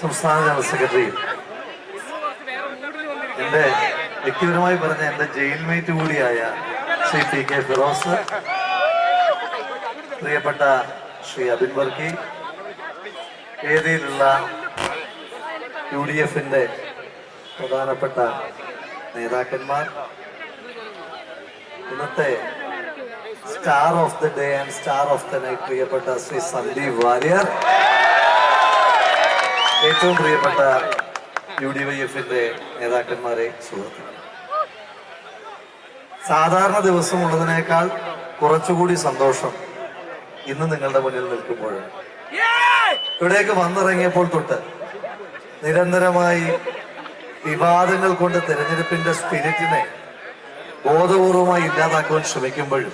സംസ്ഥാന general secretary. എന്റെ വ്യക്തിപരമായി പറഞ്ഞ എന്റെ ജയിൽമേറ്റ് കൂടിയായ ശ്രീ പി കെ ഫിറോസ് പ്രിയപ്പെട്ട ശ്രീ അബിൻ വർക്കി വേദിയിലുള്ള യു ഡി എഫിന്റെ പ്രധാനപ്പെട്ട നേതാക്കന്മാർ ഇന്നത്തെ star of the day and star of the night പ്രിയപ്പെട്ട ശ്രീ സന്ദീപ് വാര്യർ. ഏറ്റവും പ്രിയപ്പെട്ട യു ഡി വൈ എഫിന്റെ നേതാക്കന്മാരെ സുഹൃത്തുക്കൾ സാധാരണ ദിവസം ഉള്ളതിനേക്കാൾ കുറച്ചുകൂടി സന്തോഷം ഇന്ന് നിങ്ങളുടെ മുന്നിൽ നിൽക്കുമ്പോഴാണ് ഇവിടേക്ക് വന്നിറങ്ങിയപ്പോൾ തൊട്ട് നിരന്തരമായി വിവാദങ്ങൾ കൊണ്ട് തെരഞ്ഞെടുപ്പിന്റെ സ്പിരിറ്റിനെ ബോധപൂർവമായി ഇല്ലാതാക്കുവാൻ ശ്രമിക്കുമ്പോഴും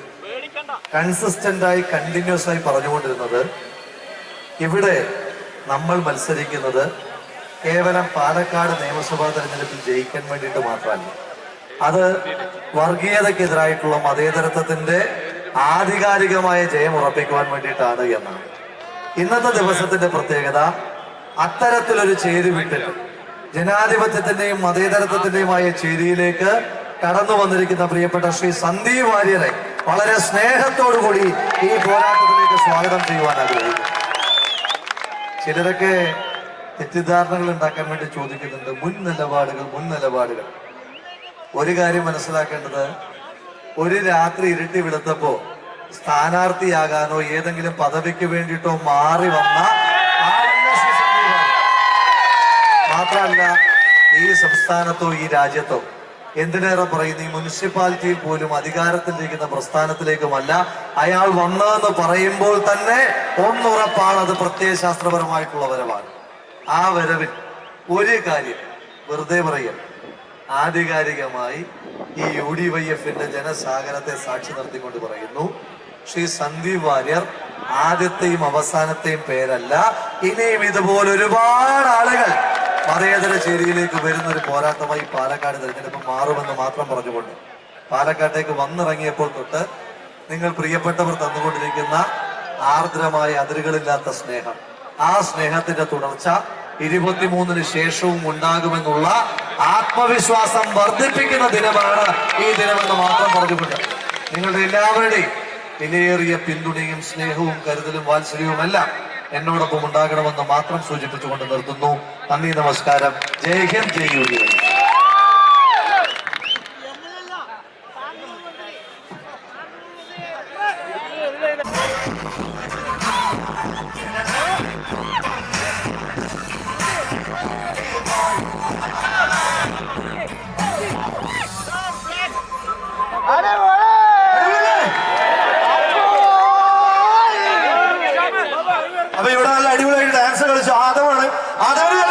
കൺസിസ്റ്റന്റ് ആയി കണ്ടിന്യൂസ് ആയി പറഞ്ഞുകൊണ്ടിരുന്നത് ഇവിടെ നമ്മൾ മത്സരിക്കുന്നത് കേവലം പാലക്കാട് നിയമസഭാ തെരഞ്ഞെടുപ്പിൽ ജയിക്കാൻ വേണ്ടിയിട്ട് മാത്രമല്ല. അത് വർഗീയതക്കെതിരായിട്ടുള്ള മതേതരത്വത്തിന്റെ ആധികാരികമായ ജയം ഉറപ്പിക്കുവാൻ വേണ്ടിയിട്ടാണ് എന്നാണ്. ഇന്നത്തെ ദിവസത്തിന്റെ പ്രത്യേകത അത്തരത്തിലൊരു ചേരി വിട്ടിട്ട് ജനാധിപത്യത്തിന്റെയും മതേതരത്വത്തിന്റെയുമായ ചേരിയിലേക്ക് കടന്നു വന്നിരിക്കുന്ന പ്രിയപ്പെട്ട ശ്രീ സന്ദീപ് വാര്യരെ വളരെ സ്നേഹത്തോടു കൂടി ഈ പോരാട്ടത്തിലേക്ക് സ്വാഗതം ചെയ്യുവാൻ ആഗ്രഹിക്കുന്നു. ചിലരൊക്കെ തെറ്റിദ്ധാരണകൾ ഉണ്ടാക്കാൻ വേണ്ടി ചോദിക്കുന്നുണ്ട്. മുൻ നിലപാടുകൾ മുൻ നിലപാടുകൾ. ഒരു കാര്യം മനസ്സിലാക്കേണ്ടത് ഒരു രാത്രി ഇരുട്ടി വെളുത്തപ്പോ സ്ഥാനാർത്ഥിയാകാനോ ഏതെങ്കിലും പദവിക്ക് വേണ്ടിയിട്ടോ മാറി വന്ന മാത്രമല്ല ഈ സംസ്ഥാനത്തോ ഈ രാജ്യത്തോ എന്തിനേറെ പറയുന്നു? ഈ മുനിസിപ്പാലിറ്റിയിൽ പോലും അധികാരത്തിലിരിക്കുന്ന പ്രസ്ഥാനത്തിലേക്കുമല്ല. അയാൾ വന്നതെന്ന് പറയുമ്പോൾ തന്നെ ഒന്നുറപ്പാണ് അത് പ്രത്യയശാസ്ത്രപരമായിട്ടുള്ള വരവാണ്. ആ വരവിൽ ഒരു കാര്യം വെറുതെ പറയുക. ആധികാരികമായി ഈ യു ഡി വൈ എഫിന്റെ ജനസാഗരത്തെ സാക്ഷി നിർത്തിക്കൊണ്ട് പറയുന്നു. ശ്രീ സന്ദീപ് വാര്യർ ആദ്യത്തെയും അവസാനത്തെയും പേരല്ല. ഇനിയും ഇതുപോലെ ഒരുപാട് ആളുകൾ മതേതര ചേരിയിലേക്ക് വരുന്ന ഒരു പോരാട്ടമായി പാലക്കാട് തെരഞ്ഞെടുപ്പ് മാറുമെന്ന് മാത്രം പറഞ്ഞുകൊണ്ട് പാലക്കാട്ടേക്ക് വന്നിറങ്ങിയപ്പോൾ തൊട്ട് നിങ്ങൾ പ്രിയപ്പെട്ടവർ തന്നുകൊണ്ടിരിക്കുന്ന ആർദ്രമായ അതിരുകളില്ലാത്ത സ്നേഹം. ആ സ്നേഹത്തിന്റെ തുടർച്ച ഇരുപത്തിമൂന്നിന് ശേഷവും ഉണ്ടാകുമെന്നുള്ള ആത്മവിശ്വാസം വർദ്ധിപ്പിക്കുന്ന ദിനമാണ് ഈ ദിനമെന്ന് മാത്രം പറഞ്ഞുകൊണ്ട് നിങ്ങളുടെ എല്ലാവരുടെയും വിലയേറിയ പിന്തുണയും സ്നേഹവും കരുതലും വാത്സല്യവും എല്ലാം എന്നോടൊപ്പം ഉണ്ടാകണമെന്ന് മാത്രം സൂചിപ്പിച്ചുകൊണ്ട് നിർത്തുന്നു. നന്ദി നമസ്കാരം. Jai Hind Jai U D. അതൊരു